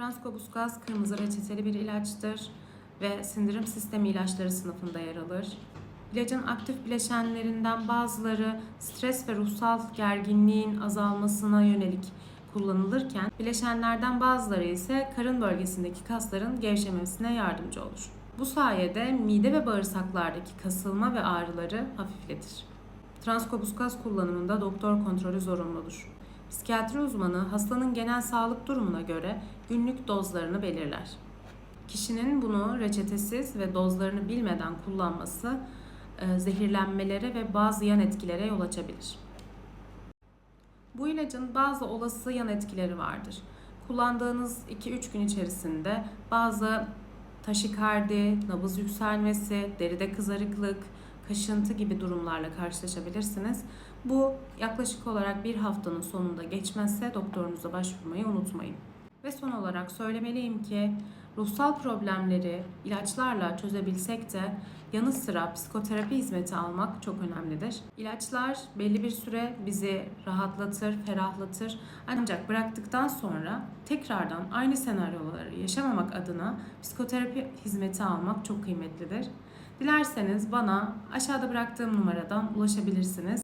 Transkobus gaz kırmızı reçeteli bir ilaçtır ve sindirim sistemi ilaçları sınıfında yer alır. İlacın aktif bileşenlerinden bazıları stres ve ruhsal gerginliğin azalmasına yönelik kullanılırken bileşenlerden bazıları ise karın bölgesindeki kasların gevşemesine yardımcı olur. Bu sayede mide ve bağırsaklardaki kasılma ve ağrıları hafifletir. Transkobus gaz kullanımında doktor kontrolü zorunludur. Psikiyatri uzmanı hastanın genel sağlık durumuna göre günlük dozlarını belirler. Kişinin bunu reçetesiz ve dozlarını bilmeden kullanması e, zehirlenmelere ve bazı yan etkilere yol açabilir. Bu ilacın bazı olası yan etkileri vardır. Kullandığınız 2-3 gün içerisinde bazı taşikardi, nabız yükselmesi, deride kızarıklık, kaşıntı gibi durumlarla karşılaşabilirsiniz. Bu yaklaşık olarak bir haftanın sonunda geçmezse doktorunuza başvurmayı unutmayın. Ve son olarak söylemeliyim ki ruhsal problemleri ilaçlarla çözebilsek de yanı sıra psikoterapi hizmeti almak çok önemlidir. İlaçlar belli bir süre bizi rahatlatır, ferahlatır. Ancak bıraktıktan sonra tekrardan aynı senaryoları yaşamamak adına psikoterapi hizmeti almak çok kıymetlidir. Dilerseniz bana aşağıda bıraktığım numaradan ulaşabilirsiniz.